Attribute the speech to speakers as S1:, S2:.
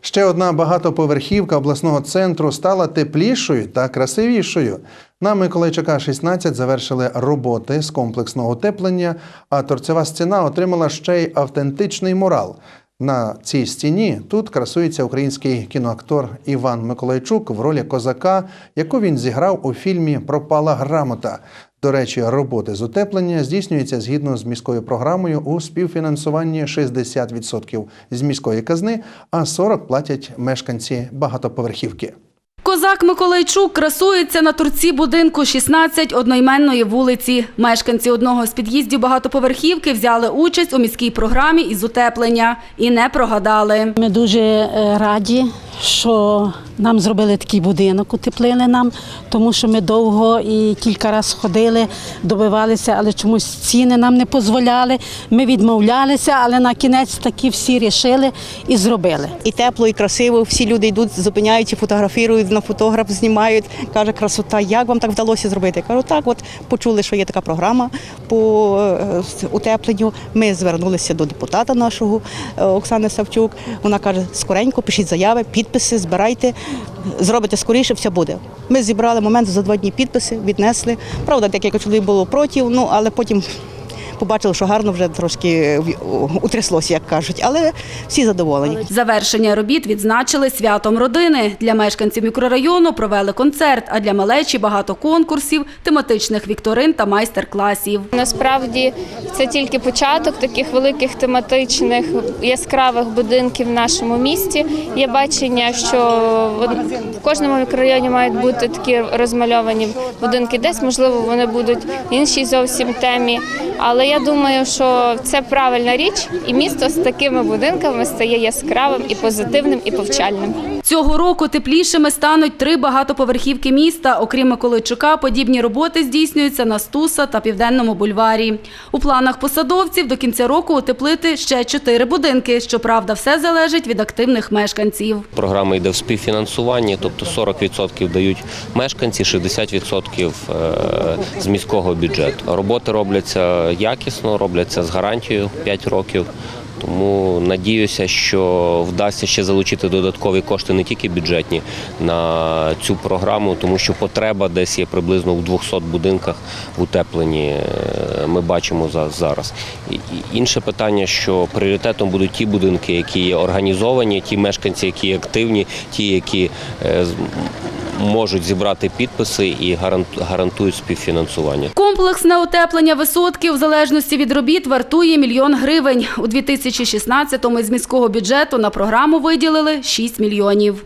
S1: Ще одна багатоповерхівка обласного центру стала теплішою та красивішою. На Миколайчака 16 завершили роботи з комплексного утеплення, а торцева стіна отримала ще й автентичний мурал. На цій стіні тут красується український кіноактор Іван Миколайчук в ролі козака, яку він зіграв у фільмі Пропала грамота. До речі, роботи з утеплення здійснюються згідно з міською програмою у співфінансуванні 60% з міської казни, а 40% платять мешканці багатоповерхівки.
S2: Козак Миколайчук красується на торці будинку 16 одноіменної вулиці. Мешканці одного з під'їздів багатоповерхівки взяли участь у міській програмі із утеплення і не прогадали.
S3: Ми дуже е, раді, що нам зробили такий будинок, утеплили нам, тому що ми довго і кілька разів ходили, добивалися, але чомусь ціни нам не дозволяли. Ми відмовлялися, але на кінець таки всі рішили і зробили.
S4: І тепло, і красиво. Всі люди йдуть, зупиняють і фотографують, на фотограф знімають. Каже, красота, як вам так вдалося зробити? Кажу, так, от почули, що є така програма по е, утепленню. Ми звернулися до депутата нашого е, Оксани Савчук. Вона каже, скоренько пишіть заяви, підписи, збирайте, зробите скоріше, все буде. Ми зібрали момент за два дні підписи, віднесли. Правда, декілька чоловік було проти, ну але потім. Побачили, що гарно вже трошки в- утряслося, як кажуть, але всі задоволені.
S2: Завершення робіт відзначили святом родини. Для мешканців мікрорайону провели концерт, а для малечі багато конкурсів, тематичних вікторин та майстер-класів.
S5: Насправді це тільки початок таких великих тематичних яскравих будинків в нашому місті. Є бачення, що в- в кожному мікрорайоні мають бути такі розмальовані будинки. Десь можливо вони будуть в іншій зовсім темі. Але я думаю, що це правильна річ, і місто з такими будинками стає яскравим і позитивним, і повчальним.
S2: Цього року теплішими стануть три багатоповерхівки міста. Окрім Миколайчука, подібні роботи здійснюються на Стуса та Південному бульварі. У планах посадовців до кінця року утеплити ще чотири будинки. Щоправда, все залежить від активних мешканців.
S6: Програма йде в співфінансуванні, тобто 40% дають мешканці, 60% е, з міського бюджету. Роботи робляться якісно, робляться з гарантією 5 років. Тому надіюся, що вдасться ще залучити додаткові кошти не тільки бюджетні на цю програму, тому що потреба десь є приблизно в 200 будинках в утепленні. е, Ми бачимо за- зараз. Інше питання, що пріоритетом будуть ті будинки, які є організовані, ті мешканці, які активні, ті, які е, можуть зібрати підписи і гарант- гарантують співфінансування.
S2: Комплексне утеплення висотки в залежності від робіт вартує мільйон гривень. У 2016-му з міського бюджету на програму виділили 6 мільйонів.